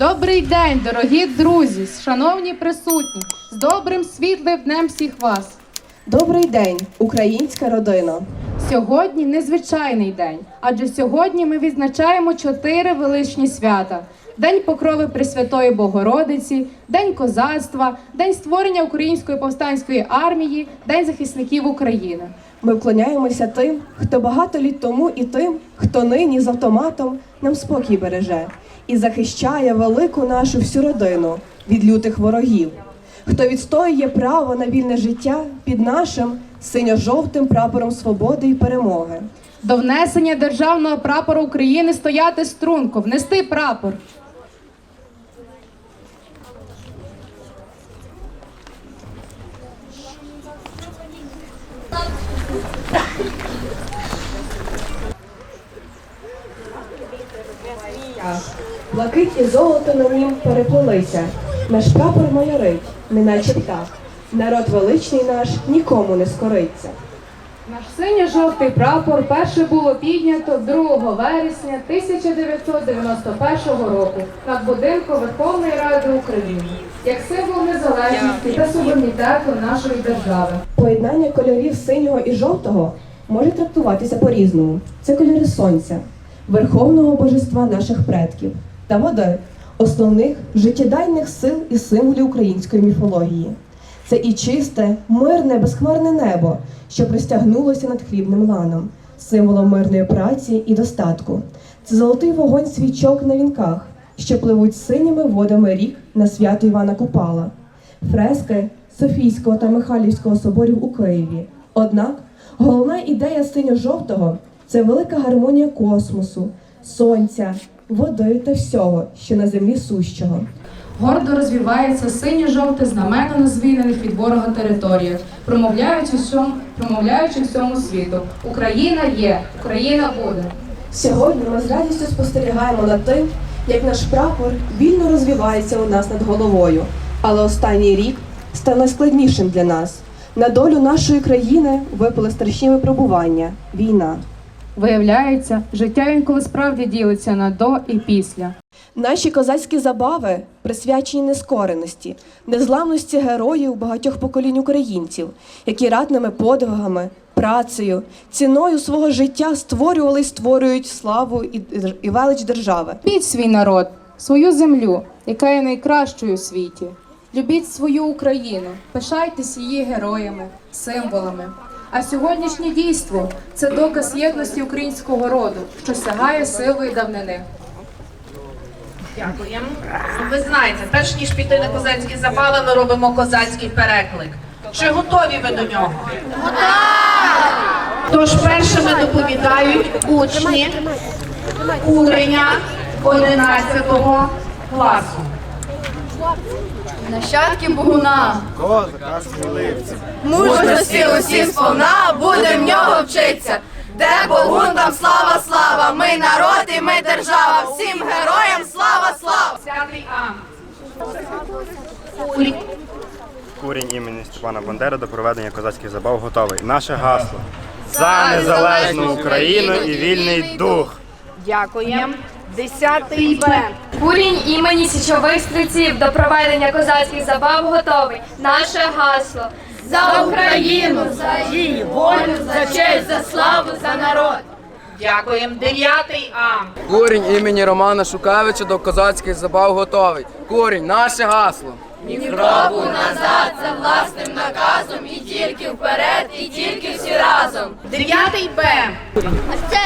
Добрий день, дорогі друзі, шановні присутні, з добрим світлим днем всіх вас. Добрий день, українська родина. Сьогодні незвичайний день, адже сьогодні ми відзначаємо чотири величні свята: День покрови Пресвятої Богородиці, День козацтва, День створення Української повстанської армії, День захисників України. Ми вклоняємося тим, хто багато літ тому, і тим, хто нині з автоматом нам спокій береже і захищає велику нашу всю родину від лютих ворогів, хто відстоює право на вільне життя під нашим синьо-жовтим прапором свободи і перемоги. До внесення державного прапору України стояти струнко, внести прапор. Блакить і золото на нім переплелися. Наш прапор майорить, неначе птах. Народ величний наш нікому не скориться. Наш синьо-жовтий прапор перше було піднято 2 вересня 1991 року над будинком Верховної Ради України як символ незалежності та суверенітету нашої держави. Поєднання кольорів синього і жовтого може трактуватися по-різному. Це кольори сонця, верховного божества наших предків та води, основних життєдайних сил і символів української міфології. Це і чисте, мирне, безхмарне небо, що пристягнулося над хлібним ланом, символом мирної праці і достатку. Це золотий вогонь свічок на вінках, що пливуть синіми водами рік на свято Івана Купала фрески Софійського та Михайлівського соборів у Києві. Однак головна ідея синьо-жовтого це велика гармонія космосу, сонця, води та всього, що на землі сущого. Гордо розвівається синьо-жовте знамено на звільнених від ворога територіях, промовляючи всьому, промовляючи всьому світу. Україна є, Україна буде. Сьогодні ми з радістю спостерігаємо над тим, як наш прапор вільно розвивається у нас над головою. Але останній рік став найскладнішим для нас. На долю нашої країни випали страшні випробування війна. Виявляється, життя інколи справді ділиться на до і після. Наші козацькі забави присвячені нескореності, незламності героїв багатьох поколінь українців, які ратними подвигами, працею, ціною свого життя створювали й створюють славу і, і велич держави. Любіть свій народ, свою землю, яка є найкращою у світі. Любіть свою Україну, пишайтесь її героями, символами. А сьогоднішнє дійство це доказ єдності українського роду, що сягає силої давнини. Дякуємо. Ви знаєте, перш ніж піти на козацькі забави, ми робимо козацький переклик. Чи готові ви до нього? Готові! Тож першими доповідають учні куреня 11 класу. Нащадки Богуна, Козака сміливця. мужності усі сповна, буде в нього вчиться. Де Богун, там слава, слава, ми народ і ми держава, всім героям слава, слава! П'ятий Курінь імені Степана Бандери до проведення козацьких забав готовий. Наше гасло за незалежну Україну і вільний дух. Дякуємо. Десятий Б. Курінь імені січових стрільців до проведення козацьких забав готовий. Наше гасло. За Україну, за її волю, за честь, за славу, за народ. Дякуємо. Дев'ятий А. Курінь імені Романа Шукавича до козацьких забав готовий. Курінь, наше гасло. Кроку назад за власним наказом, і тільки вперед, і тільки всі разом. Дев'ятий Б.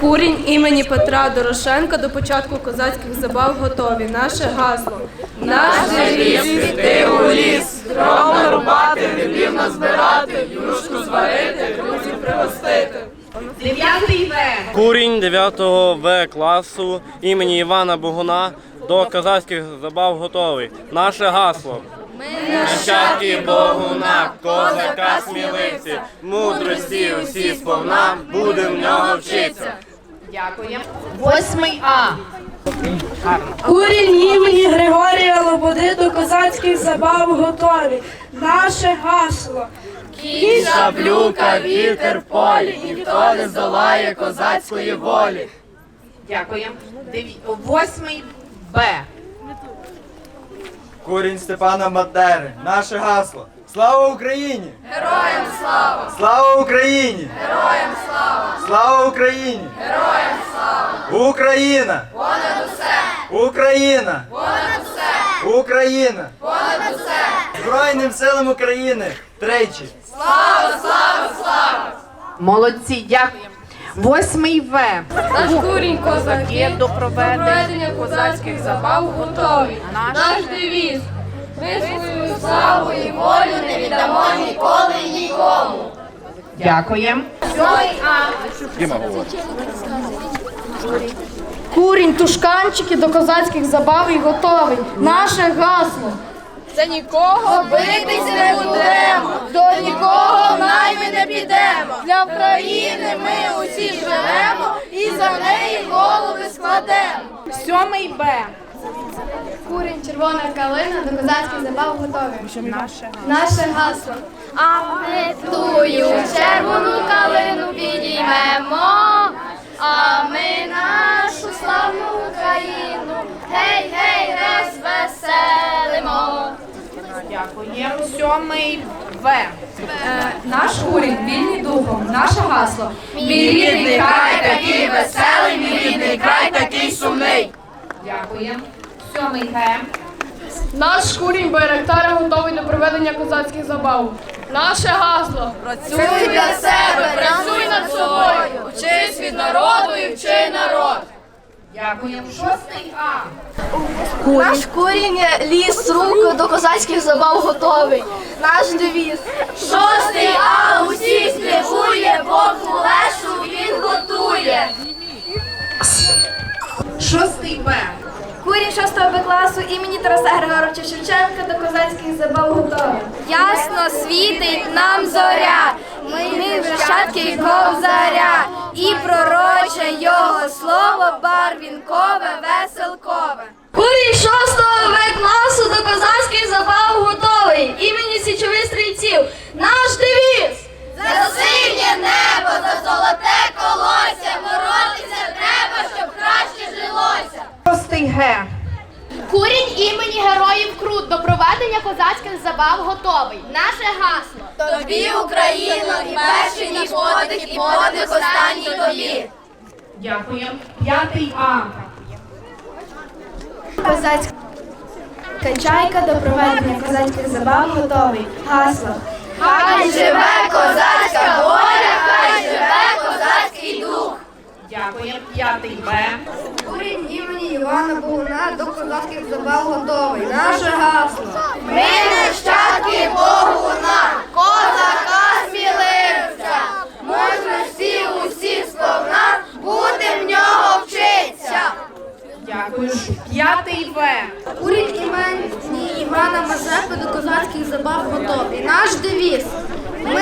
Курінь імені Петра Дорошенка до початку козацьких забав готові. Наше гасло. Наш Ліс, піти у ліс, дрова рубати, грибів назбирати, юшку зварити, друзів пригостити. Дев'ятий В. Курінь 9 В класу імені Івана Богуна до козацьких забав готовий. Наше гасло. Нащадки Богуна, козака сміливці, мудрості усі сповна, будем в нього вчитися. Дякуємо. Восьмий А. Курінь імені Григорія Лободи до козацьких забав готові. Наше гасло. Кінь шаблюка, вітер в полі, ніхто не здолає козацької волі. Дякуємо. Восьмий Б. Курінь Степана Бандери. Наше гасло. Слава Україні! Героям слава! Слава Україні! Героям слава! Слава Україні! Героям слава! Україна! Понад усе! Україна! Понад усе! Україна! Понад усе! Збройним силам України! Тричі! Молодці, дякуємо. Восьмий В. Наш курінь козаки Є до проведення козацьких забав готові. Наш девіз. Ми свою славу і волю не віддамо ніколи нікому. Дякуємо. Курінь, тушканчики до козацьких забав і готовий. Наше гасло. Це нікого битись не будемо, до нікого найми не підемо. Для України ми усі живемо і за неї голови складемо. Сьомий Б. Курінь, червона калина до козацьких забав готові. Наше, Наше гасло. А ми тую червону калину підіймемо, а ми нашу славну Україну, гей, гей, Дякуємо. Сьомий В. Наш курінь вільний духом, наше гасло. Мій рідний край такий веселий, мій рідний край такий сумний. Дякуємо. Сьомий Г. Наш курінь Байрактара готовий до проведення козацьких забав. Наше гасло. Працюй для себе, працюй над собою, вчись від народу і вчи народ. Дякуємо. Шостий А. Наш курінь ліс рук до козацьких забав готовий. Наш девіз. Шостий А усі співує, Богу лешу він готує. Шостий Б. Курінь 6 Б класу імені Тараса Григоровича Шевченка до козацьких забав готовий. Ясно світить нам зоря, ми, вращатки ковзаря, і пророче його слово барвінкове, веселкове. Курінь 6 В класу до козацьких забав готовий, імені січових стрільців. Наш девіз! За синє небо, за золоте колося, боротися треба, щоб краще жилося. Шостий Г. Курінь імені героїв Крут до проведення козацьких забав готовий. Наше гасло. Тобі, Україно, і перший ніж подих, і подих останній тобі. Дякуємо. П'ятий А. Козацька чайка до проведення козацьких забав готовий. Гасло. Хай живе козацька воля, хай живе козацький дух. Дякуємо. П'ятий Б. Івана Богуна до козацьких забав готовий. Наше гасло. Ми нащадки Богуна, козака сміливця. Можна всі усі сповна, бути в нього вчиться. Дякую. П'ятий В. Курінь імені Івана Мазепи до козацьких забав готовий. Наш девіз. Ми.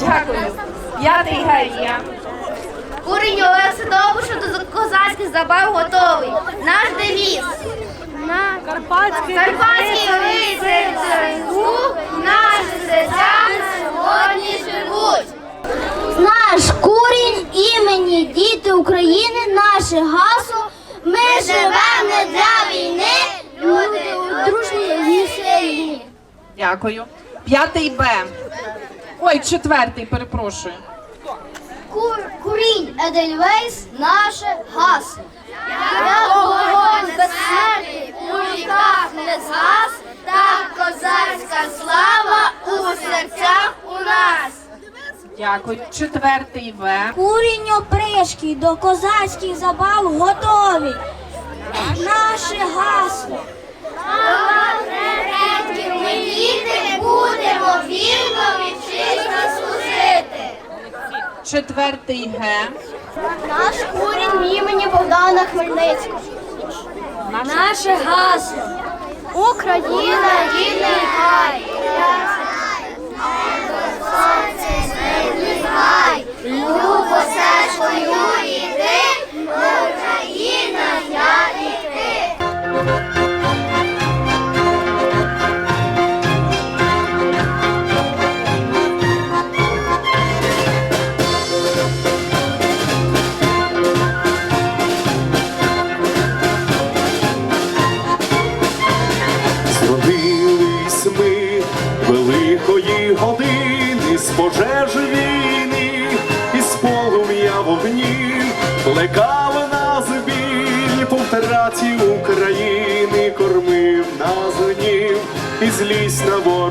Дякую. Г. Є. Курінь Олекси Довбуша до козацьких забав готовий. Наш девіз. На Карпатський рицарський дух наші серця сьогодні живуть. Курінь імені Діти України, наше гасло. Ми живемо не для війни, люди дружні і сильні. Дякую. П'ятий Б. Ой, четвертий, перепрошую. Кур, курінь Едельвейс, наше гасло. Як вогонь безсмертний у віках не згас, так козацька слава у серцях у нас. Дякую. Четвертий В. Курінь опришки до козацьких забав готові. Наше гасло. Предків ми діти будемо вірно вітчизна служити. Четвертий Г. Наш курінь імені Богдана Хмельницького. Наше гасло. Україна рідний край. Тримай, любо за свою Україна, я і ти. Зродились великої години з пожежі. Плекав нас біль по втраті України, кормив нас гнів, і злість на ворогів,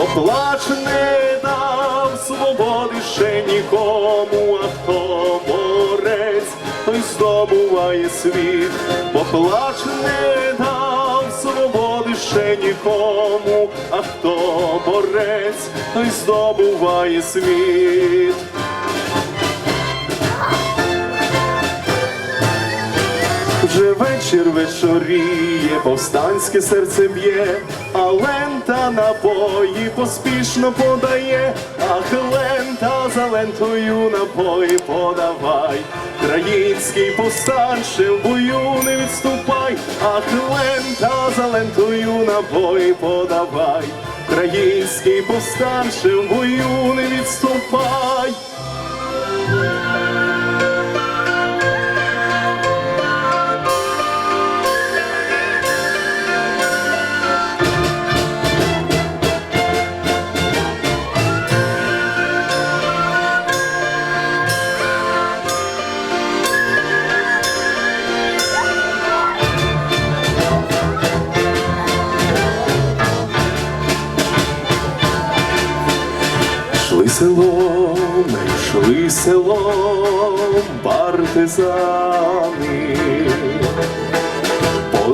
бо не дав свободи ще нікому, а хто борець, той здобуває світ, бо плач не дав свободи ще нікому, а хто борець, той здобуває світ. Вже вечір вечоріє, повстанське серце б'є, а лента напої поспішно подає, ах лента за лентою напої подавай, Країнський повстанче в бою не відступай, ах лента за лентою напої подавай, Країнський повстанче в бою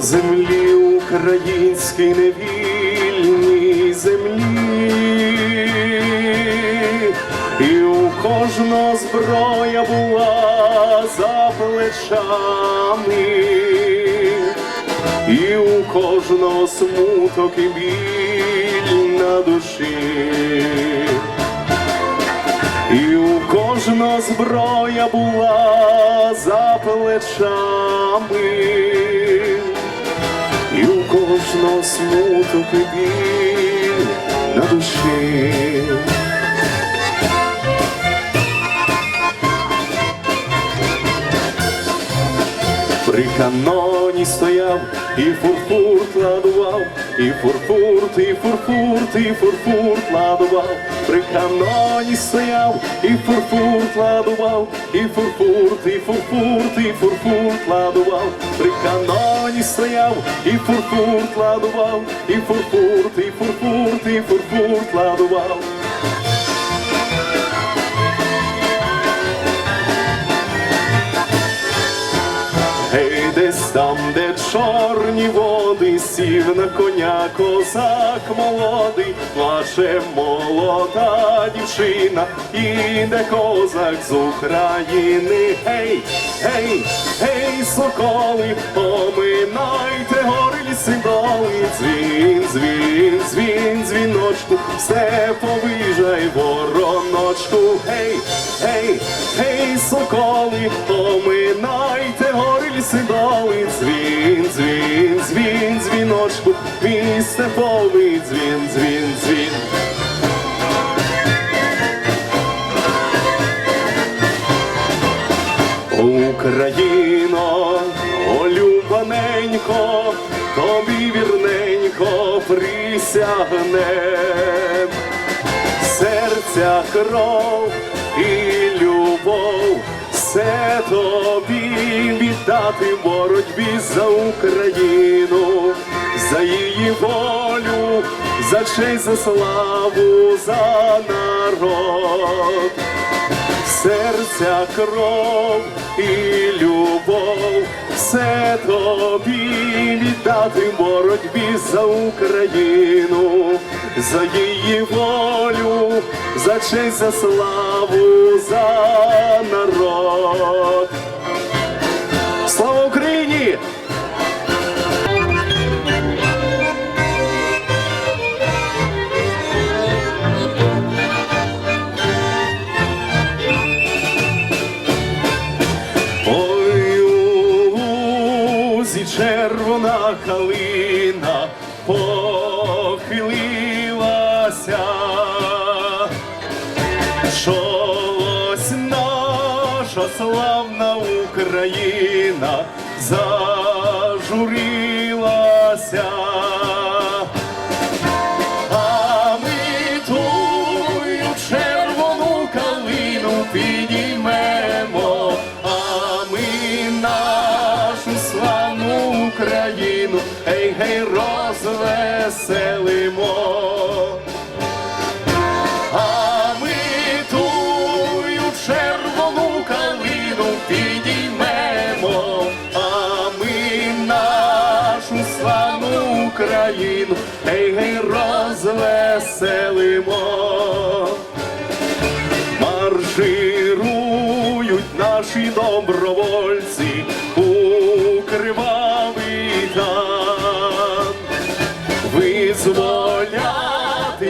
землі українській невільній землі, і у кожного зброя була за плечами, і у кожного смуток і біль на душі. І у кожного зброя була за плечами, кожного смуток і біль на душі. При каноні стояв і фурфур ладував, і фурфурт, і фурфурт, і фурфурт ладував, при каноні стояв, і фурфурт ладував, і фурфурт, і фурфурт, і фурфурт ладував, при каноні стояв, і фурфурт ладував, і фурфурт, і фурфурт, і фурфурт ладував. Гей, десь там, де чорні води, сів на коня козак молодий, плаче молода дівчина, іде козак з України. Гей, гей, гей, соколи, поминайте гори ліси доли, дзвін, дзвін, дзвін, дзвіночку, все повижай, вороночку, гей, гей, гей, соколи, поминайте доли, дзвін, дзвін, дзвін, дзвіночку, мій степовий дзвін, дзвін, дзвін. Україно, олюбаненько, тобі вірненько присягнем, серця кров і любов, все тобі віддати в боротьбі за Україну, за її волю, за честь, за славу, за народ серця кров і любов, все тобі віддати боротьбі за Україну, за її волю, за честь, за славу, за народ. Україні! Гей, гей, розвеселимо. Марширують наші добровольці у кривавий тан визволяти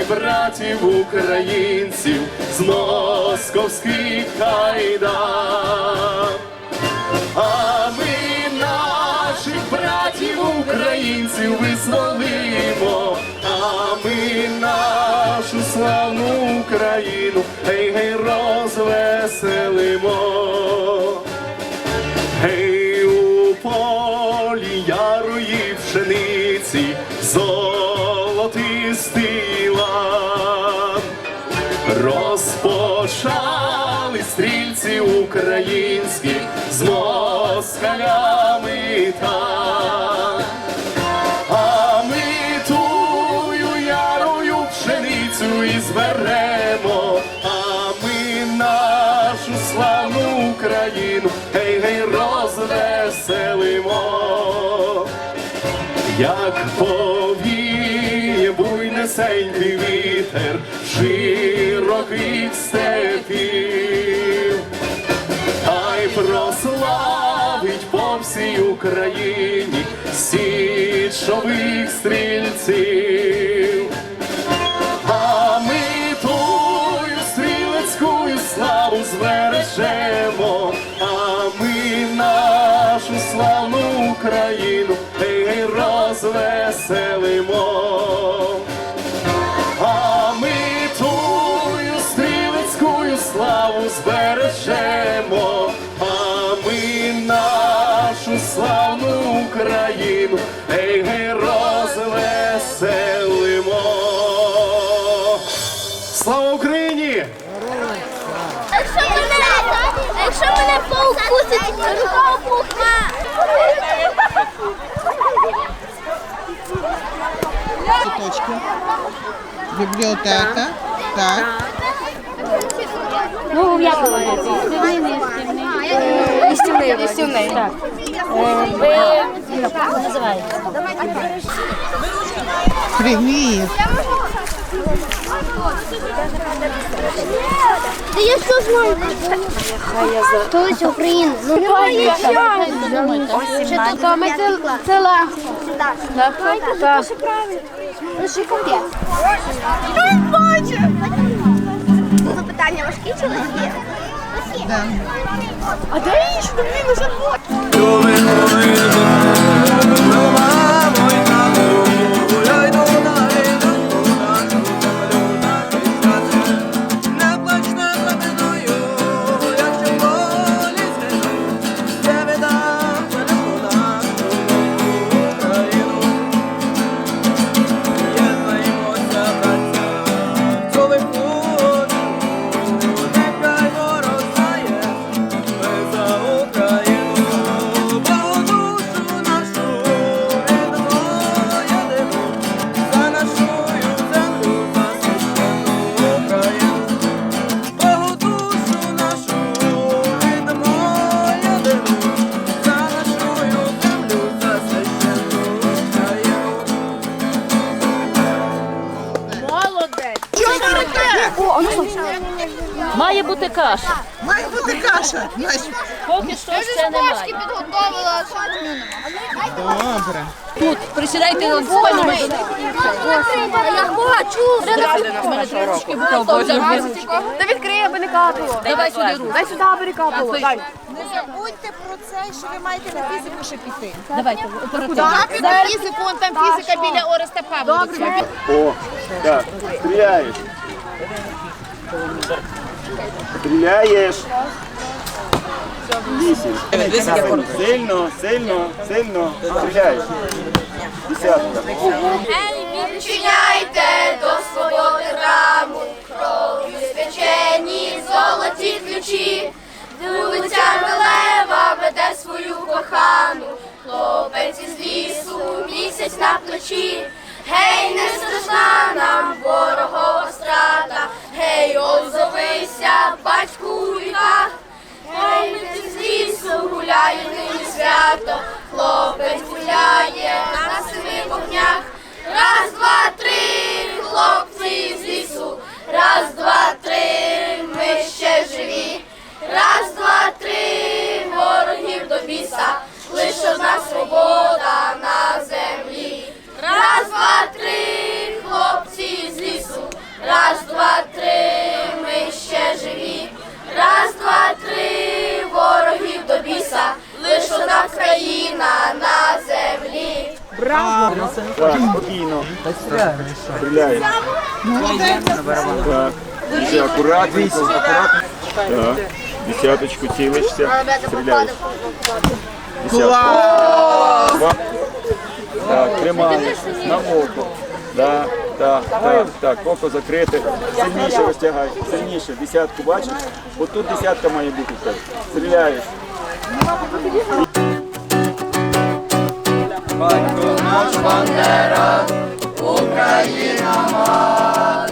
братів українців з московських кайдан. А ми наших братів українців визволимо, а ми нашу славну Україну, гей, гей, розвеселимо. Гей, у полі ярої пшениці золотистий лан. Розпочали стрільці українські з москалями пшеницю і зберемо, а ми нашу славну Україну, гей, гей, розвеселимо. Як повіє буйнесенький вітер широких степів, Хай прославить по всій Україні січових стрільців. Розвеселимо. А ми тую стрілецькую славу збережемо, а ми нашу славну Україну гей, гей, розвеселимо. Слава Україні! Якщо мене, якщо мене паук кусить, рука пухма. Бібліотека. Так. Ну, як Істівний, істівний, так. Ви називаєте? Привіт. Та я що знаю? Хто з України? Ну, немає що. Ми це, це легко. Так. Це правильно. Лише капець. Він бачив. Запитання важкі чи легкі? А де інші? Він уже вот. Я хочу. Та аби не перекапало. Давай сюди руку. Дай сюди перекапало. Дай. Не забудьте про це, що ви маєте на фізику ще піти. Давайте, Так, на фізику, вон там фізика біля Ореста Павловича. О, так, стріляєш. Стріляєш. Вісім. Сильно, сильно, сильно. Стріляєш. Десятка. Відчиняйте до свободи раму, кров'ю свячені золоті ключі. Вулиця Милева веде свою кохану, хлопець із лісу, місяць на плечі. Гей, не страшна нам ворогова страта, гей, озовися, батьку у віках. Гей, з лісу гуляє нині свято, хлопець гуляє свобода на землі. Раз, два, три, хлопці з лісу, раз, два, три, ми ще живі. Раз, два, три, ворогів до біса, лише одна країна на землі. Так, спокійно. Так. Акуратненько, акуратно. Так. Десяточку цілишся. Стріляєш. Десятку. Так, тримаєш. На око. Так, так, так, так, око закрите. Сильніше розтягай, сильніше. Десятку бачиш? Отут десятка має бути. Стріляєш. Батько наш Бандера, Україна мати,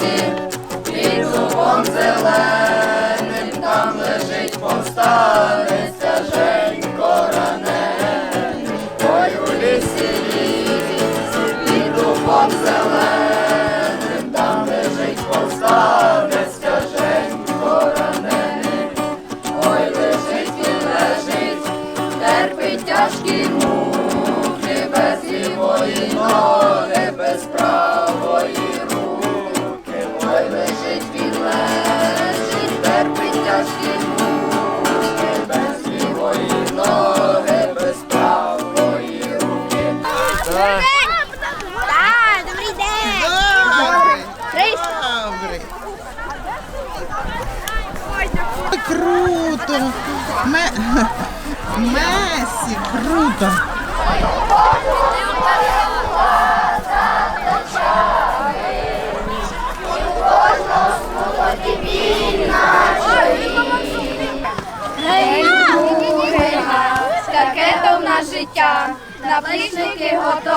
лісі, під дубом зеленим, там лежить повстанець,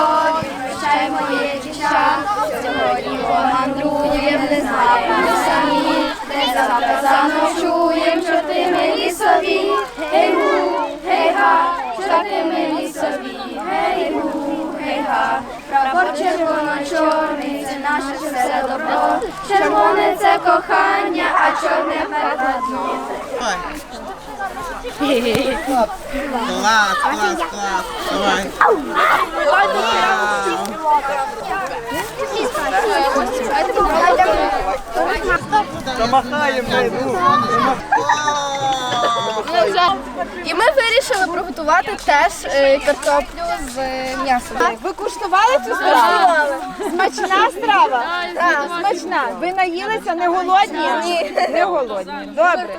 наплічники прощай моє дівча, сьогодні помандруєм, не знаємо самі, де завтра заночуєм, чортими лісові, гей гу, гей га, чортими лісові, гей гу, гей га, прапор червоно-чорний, це наше все добро, червоне це кохання, а чорне передадно. Клас, клас, клас. Давай. І ми вирішили приготувати теж е, картоплю з е, м'ясом. Ви куштували цю страву? Смачна страва? Так, смачна. Ви наїлися, не голодні? Ні, не голодні. Добре.